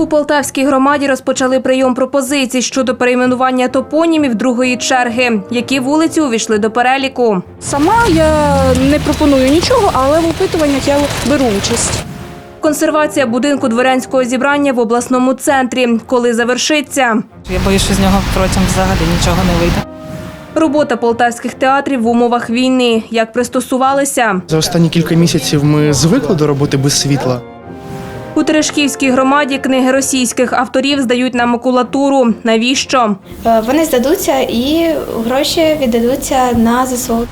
У Полтавській громаді розпочали прийом пропозицій щодо перейменування топонімів другої черги, які вулиці увійшли до переліку. Сама я не пропоную нічого, але в опитуваннях я беру участь. Консервація будинку дворянського зібрання в обласному центрі, коли завершиться. Я боюсь, що з нього протягом взагалі нічого не вийде. Робота полтавських театрів в умовах війни. Як пристосувалися За останні кілька місяців ми звикли до роботи без світла. У Терешківській громаді книги російських авторів здають на макулатуру. Навіщо? Е, Вони здадуться і гроші віддадуться на ЗСУ.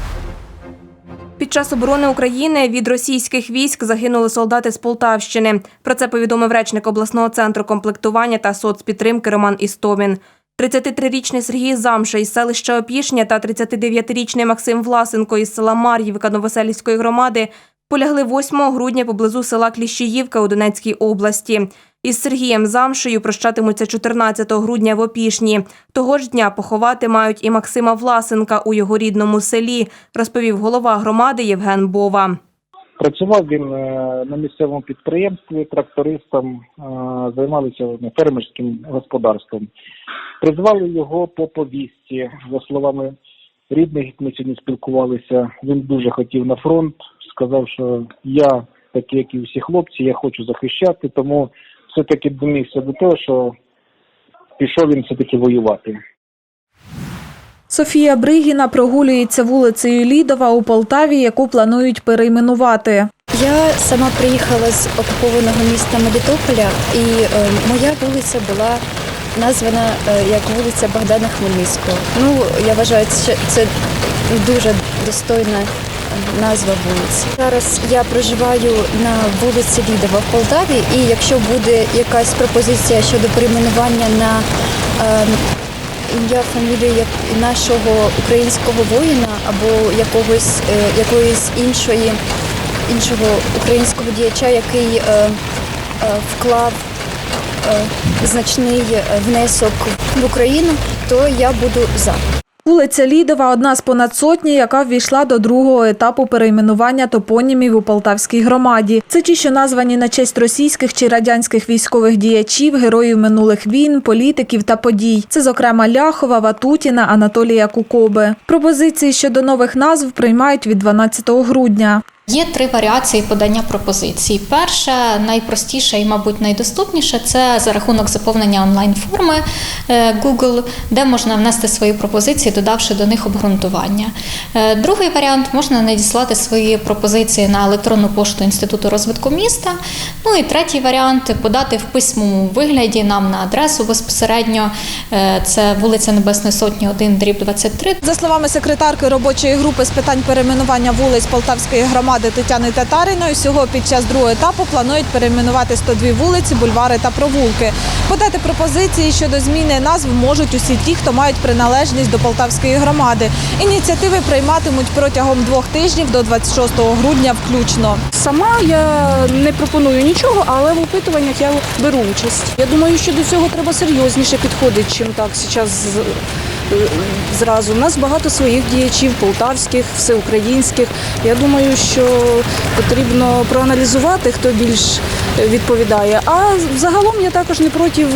Під час оборони України від російських військ загинули солдати з Полтавщини. Про це повідомив речник обласного центру комплектування та соцпідтримки Роман Істомін. 33-річний Сергій Замша із селища Опішня та 39-річний Максим Власенко із села Мар'ївка Новоселівської громади полягли 8 грудня поблизу села Кліщіївка у Донецькій області. Із Сергієм Замшею прощатимуться 14 грудня в Опішні. Того ж дня поховати мають і Максима Власенка у його рідному селі, розповів голова громади Євген Бова. Працював він е, на місцевому підприємстві трактористом, е, займалися фермерським господарством. Призвали його по повісті. За словами рідних, як ми сьогодні спілкувалися, він дуже хотів на фронт. Сказав, що я, такий, як і всі хлопці, я хочу захищати, тому все-таки домігся до того, що пішов він все-таки воювати. Софія Бригіна прогулюється вулицею Лідова у Полтаві, яку планують перейменувати. Я сама приїхала з окупованого міста Мелітополя, і е, моя вулиця була названа е, як вулиця Богдана Хмельницького. Ну, я вважаю, що це дуже достойна назва вулиці. Зараз я проживаю на вулиці Лідова в Полтаві, і якщо буде якась пропозиція щодо перейменування на е, ім'я фамілію нашого українського воїна або якогось е, якоїсь іншої іншого українського діяча, який е, е, вклав значний е, внесок в Україну, то я буду за. Вулиця Лідова одна з понад сотні, яка ввійшла до другого етапу перейменування топонімів у Полтавській громаді. Це ті, що названі на честь російських чи радянських військових діячів, героїв минулих війн, політиків та подій. Це, зокрема, Ляхова, Ватутіна, Анатолія Кукоби. Пропозиції щодо нових назв приймають від 12 грудня. Є три варіації подання пропозицій. Перша, найпростіша і, мабуть, найдоступніша це за рахунок заповнення онлайн-форми е, Google, де можна внести свої пропозиції, додавши до них обґрунтування. Е, Другий варіант можна надіслати свої пропозиції на електронну пошту Інституту розвитку міста. Ну і третій варіант подати в письмовому вигляді нам на адресу безпосередньо. Е, Це вулиця Небесної Сотні, 1, дріб 23, За словами секретарки робочої групи з питань перейменування вулиць Полтавської громади Тетяни Татариної, всього під час другого етапу планують перейменувати 102 вулиці, бульвари та провулки. Подати пропозиції щодо зміни назв можуть усі ті, хто мають приналежність до Полтавської громади. Ініціативи прийматимуть протягом двох тижнів до 26 грудня включно. Сама я не пропоную нічого, але в опитуваннях я беру участь. Я думаю, що до цього треба серйозніше підходити, чим так зараз зразу. У нас багато своїх діячів, полтавських, всеукраїнських. Я думаю, що потрібно проаналізувати, хто більш відповідає. А загалом я також не проти е,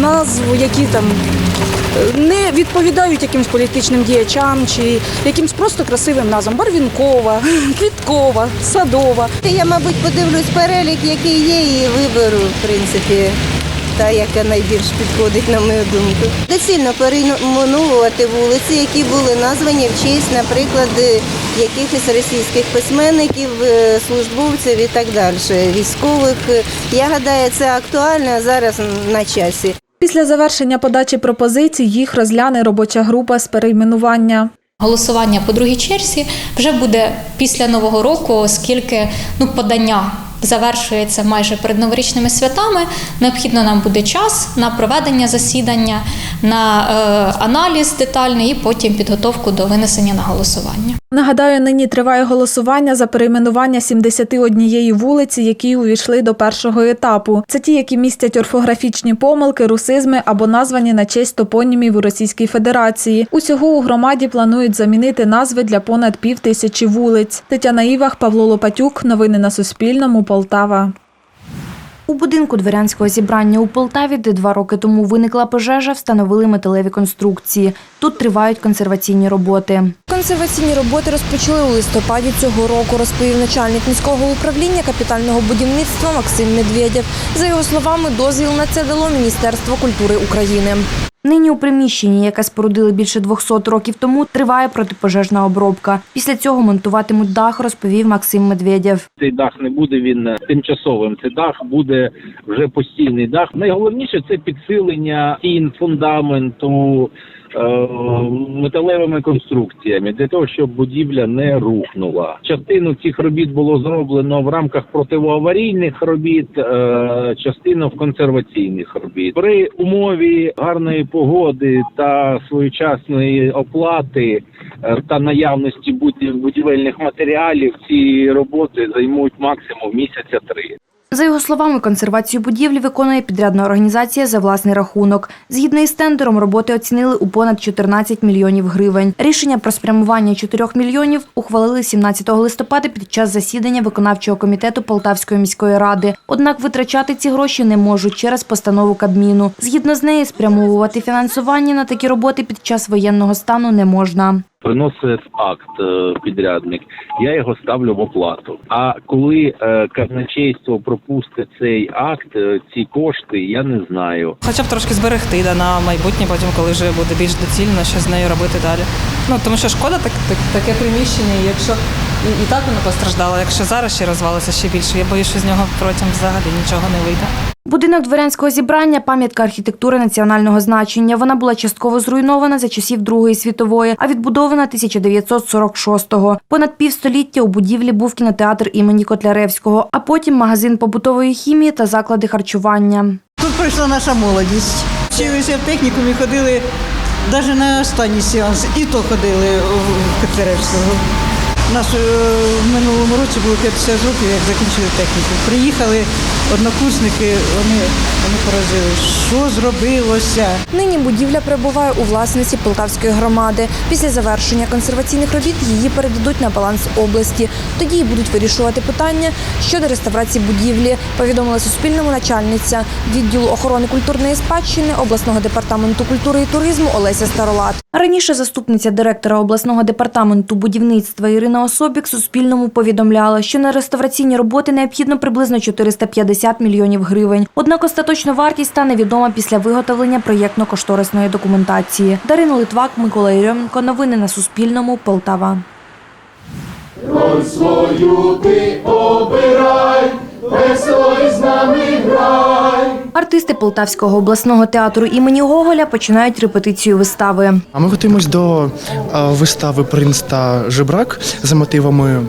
назв, які там е, не відповідають якимсь політичним діячам чи якимсь просто красивим назвам. Барвінкова, Квіткова, Садова. Я, мабуть, подивлюсь перелік, який є, і виберу, в принципі, та, яка найбільш підходить, на мою думку. Доцільно перейменовувати вулиці, які були названі в честь, наприклад, е, якихось російських письменників, е, службовців і так далі, військових. Я гадаю, це актуально зараз на часі. Після завершення подачі пропозицій їх розгляне робоча група з перейменування. Голосування по другій черзі вже буде після нового року, оскільки ну подання завершується майже перед новорічними святами. Необхідно нам буде час на проведення засідання, на е, аналіз детальний і потім підготовку до винесення на голосування. Нагадаю, нині триває голосування за перейменування 71 вулиці, які увійшли до першого етапу. Це ті, які містять орфографічні помилки, русизми або названі на честь топонімів у Російській Федерації. Усього у громаді планують замінити назви для понад пів тисячі вулиць. Тетяна Івах, Павло Лопатюк. Новини на Суспільному. Полтава. У будинку дворянського зібрання у Полтаві, де два роки тому виникла пожежа, встановили металеві конструкції. Тут тривають консерваційні роботи. Консерваційні роботи розпочали у листопаді цього року, розповів начальник міського управління капітального будівництва Максим Медведєв. За його словами, дозвіл на це дало Міністерство культури України. Нині у приміщенні, яке спорудили більше 200 років тому, триває протипожежна обробка. Після цього монтуватимуть дах, розповів Максим Медведєв. Цей дах не буде він е, тимчасовим. Цей дах буде вже постійний дах. Найголовніше це підсилення стін, фундаменту металевими конструкціями для того, щоб будівля не рухнула. Частину цих робіт було зроблено в рамках противоаварійних робіт, е, частину в консерваційних робіт. При умові гарної погоди та своєчасної оплати е, та наявності будів- будівельних матеріалів ці роботи займуть максимум місяця три. За його словами, консервацію будівлі виконує підрядна організація за власний рахунок. Згідно із тендером, роботи оцінили у понад 14 мільйонів гривень. Рішення про спрямування 4 мільйонів ухвалили 17 листопада під час засідання виконавчого комітету Полтавської міської ради. Однак витрачати ці гроші не можуть через постанову Кабміну. Згідно з нею, спрямовувати фінансування на такі роботи під час воєнного стану не можна. Приносить акт е, підрядник, я його ставлю в оплату. А коли е, казначейство пропустить цей акт, е, ці кошти, я не знаю. Хоча б трошки зберегти да, на майбутнє, потім, коли вже буде більш доцільно, що з нею робити далі. Ну тому що шкода так, так, таке приміщення, якщо і, і так воно постраждало, якщо зараз ще розвалиться ще більше, я боюсь, що з нього протягом взагалі нічого не вийде. Будинок дворянського зібрання пам'ятка архітектури національного значення. Вона була частково зруйнована за часів Другої світової, а відбудована 1946-го. Понад півстоліття у будівлі був кінотеатр імені Котляревського, а потім магазин побутової хімії та заклади харчування. Тут пройшла наша молодість. Вчилися в технікумі, ходили навіть на останній сеанс, і то ходили в Котляревського. Нас е, в минулому році було 50 років, як закінчили техніку. Приїхали однокурсники, вони, вони поразили, що зробилося. Нині будівля перебуває у власності Полтавської громади. Після завершення консерваційних робіт її передадуть на баланс області. Тоді й будуть вирішувати питання щодо реставрації будівлі, повідомила Суспільному начальниця відділу охорони культурної спадщини обласного департаменту культури і туризму Олеся Старолат. Раніше заступниця директора обласного департаменту будівництва Ірина Особік Суспільному повідомляла, що на реставраційні роботи необхідно приблизно 450 мільйонів гривень. Однак остаточна вартість стане відома після виготовлення проєктно-кошторисної документації. Дарина Литвак, Микола Єрьоменко. Новини на Суспільному. Полтава. Артисти Полтавського обласного театру імені Гоголя починають репетицію вистави. А ми готуємось до вистави Принц та Жебрак за мотивами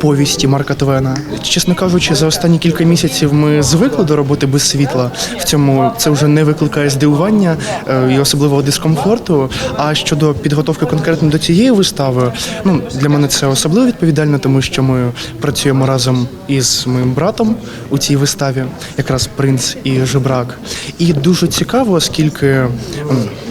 повісті Марка Твена. Чесно кажучи, за останні кілька місяців ми звикли до роботи без світла. В цьому це вже не викликає здивування е, і особливого дискомфорту. А щодо підготовки конкретно до цієї вистави, ну для мене це особливо відповідально, тому що ми працюємо разом із моїм братом у цій виставі, якраз принц і жебрак. І дуже цікаво, оскільки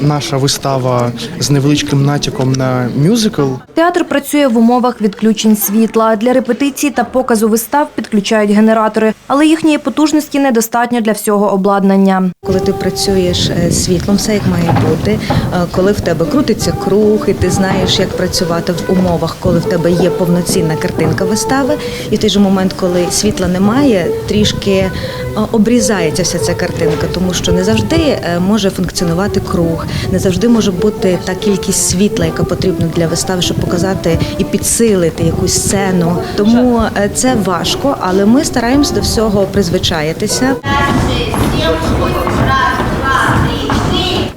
наша вистава з невеличким натяком на мюзикл. Театр працює в умовах відключень світла. Для репетицій та показу вистав підключають генератори, але їхньої потужності недостатньо для всього обладнання. Коли ти працюєш е, світлом, все як має бути. е, Коли в тебе крутиться круг, і ти знаєш, як працювати в умовах, коли в тебе є повноцінна картинка вистави, і в той же момент, коли світла немає, трішки е, обрізається вся ця картинка, тому що не завжди е, може функціонувати круг, не завжди може бути та кількість світла, яка потрібна для вистави, щоб показати і підсилити якусь сцену. Тому е, це важко, але ми стараємось до всього призвичаїтися.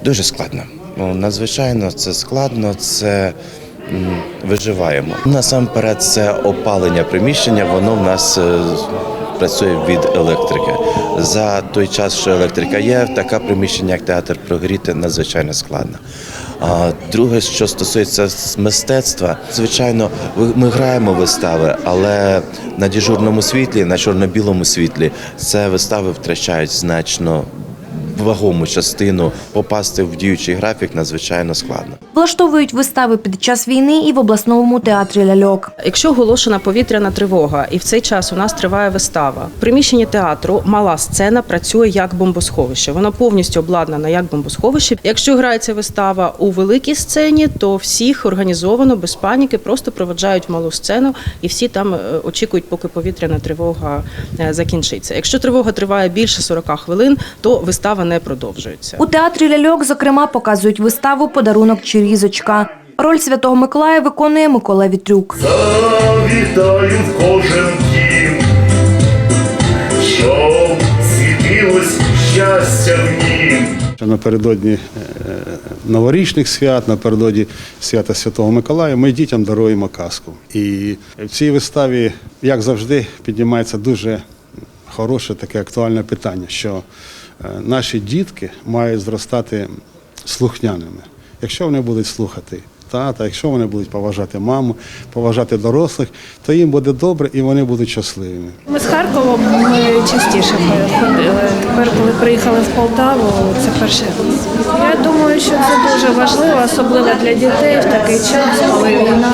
Дуже складно. Ну, надзвичайно це складно, це виживаємо. Насамперед, це опалення приміщення, воно в нас працює від електрики. За той час, що електрика є, таке приміщення, як театр, прогріти надзвичайно складно. А друге, що стосується мистецтва, звичайно, ви- ми граємо вистави, але на дежурному світлі, на чорно-білому світлі, це вистави втрачають значно вагому частину попасти в діючий графік надзвичайно складно. Влаштовують вистави під час війни і в обласному театрі ляльок. Якщо оголошена повітряна тривога, і в цей час у нас триває вистава, в приміщенні театру мала сцена працює як бомбосховище. Вона повністю обладнана як бомбосховище. Якщо грається вистава у великій сцені, то всіх організовано без паніки, просто проведжають в малу сцену, і всі там е, очікують, поки повітряна тривога е, закінчиться. Якщо тривога триває більше 40 хвилин, то вистава не продовжується. У театрі ляльок, зокрема, показують виставу Подарунок чи різочка. Роль Святого Миколая виконує Микола Вітрюк. Завітаю в кожен дім, щоб світилось щастя в нім. Напередодні е, новорічних свят, напередодні свята Святого Миколая, ми дітям даруємо казку. І в цій виставі, як завжди, піднімається дуже хороше таке актуальне питання, що наші дітки мають зростати слухняними. Якщо вони будуть слухати тата, якщо вони будуть поважати маму, поважати дорослих, то їм буде добре і вони будуть щасливими. Ми з Харкова ми частіше ходили. Тепер, коли приїхали в Полтаву, це раз. Я думаю, що це дуже важливо, особливо для дітей в такий час, коли війна.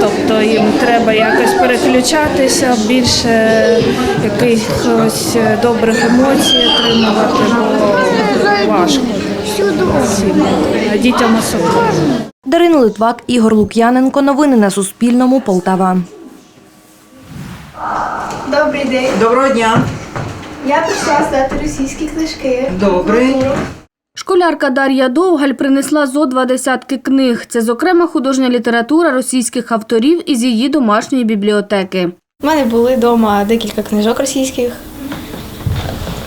Тобто їм треба якось переключатися, більше якихось добрих емоцій отримувати, бо важко. Всім, а дітям особливо. Дарина Литвак, Ігор Лук'яненко. Новини на Суспільному. Полтава. Добрий день. Доброго дня. Я прийшла здати російські книжки. Добре. Школярка Дар'я Довгаль принесла зо два десятки книг. Це, зокрема, художня література російських авторів із її домашньої бібліотеки. У мене були вдома декілька книжок російських.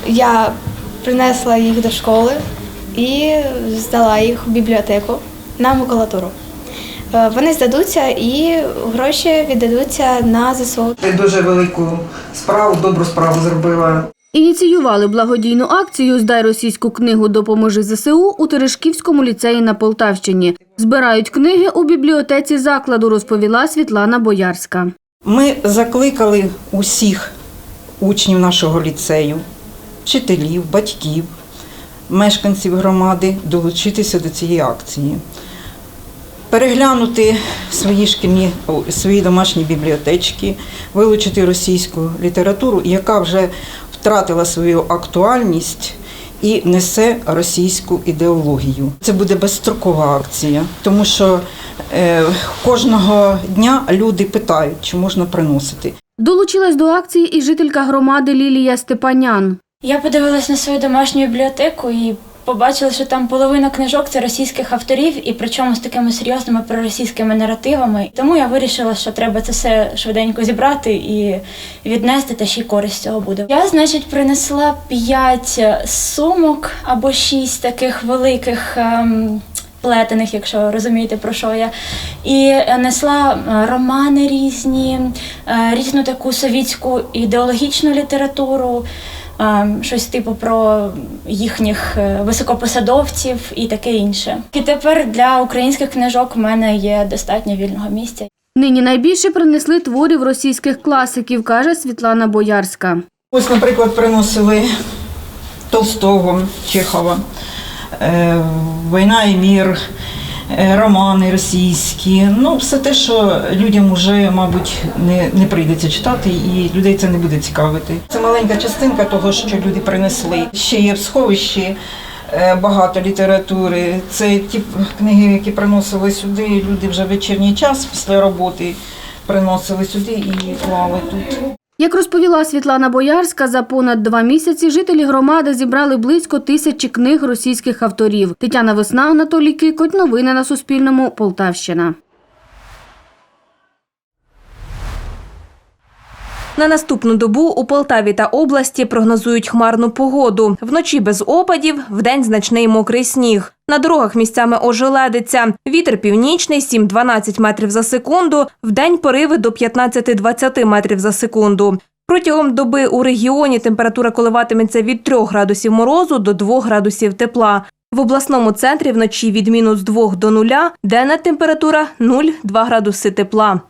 Я принесла їх до школи і здала їх в бібліотеку на макулатуру. Е, Вони здадуться і гроші віддадуться на ЗСУ. Ти дуже велику справу, добру справу зробила. Ініціювали благодійну акцію Здай російську книгу Допоможи ЗСУ у Терешківському ліцеї на Полтавщині. Збирають книги у бібліотеці закладу, розповіла Світлана Боярська. Ми закликали усіх учнів нашого ліцею, вчителів, батьків, мешканців громади долучитися до цієї акції. Переглянути свої шкільні свої домашні бібліотечки, вилучити російську літературу, яка вже втратила свою актуальність і несе російську ідеологію. Це буде безстрокова акція, тому що е, кожного дня люди питають, чи можна приносити. Долучилась до акції і жителька громади Лілія Степанян. Я подивилась на свою домашню бібліотеку і побачила, що там половина книжок це російських авторів, і причому з такими серйозними проросійськими наративами. Тому я вирішила, що треба це все швиденько зібрати і віднести, та ще й користь цього буде. Я, значить, принесла п'ять сумок або шість таких великих. ем, Плетених, якщо розумієте про що я, і несла е, романи різні, е, різну таку совітську ідеологічну літературу, е, щось типу про їхніх е, високопосадовців і таке інше. І тепер для українських книжок в мене є достатньо вільного місця. Нині найбільше принесли творів російських класиків, каже Світлана Боярська. Ось, наприклад, приносили Толстого, Чехова, е, Війна і мір, е, романи російські. Ну, все те, що людям вже, мабуть, не, не прийдеться читати, і людей це не буде цікавити. Це маленька частинка того, що люди принесли. Ще є в сховищі. е, Багато літератури. Це ті книги, які приносили сюди. Люди вже в вечірній час після роботи приносили сюди і клали тут. Як розповіла Світлана Боярська, за понад два місяці жителі громади зібрали близько тисячі книг російських авторів. Тетяна Весна, Анатолій Кикоть. Новини на Суспільному. Полтавщина. На наступну добу у Полтаві та області прогнозують хмарну погоду. Вночі без опадів, вдень значний мокрий сніг. На дорогах місцями ожеледиться. Вітер північний 7-12 метрів за секунду, вдень пориви до 15-20 метрів за секунду. Протягом доби у регіоні температура коливатиметься від 3 градусів морозу до 2 градусів тепла. В обласному центрі вночі від мінус 2 до 0, денна температура 0,2 градуси тепла.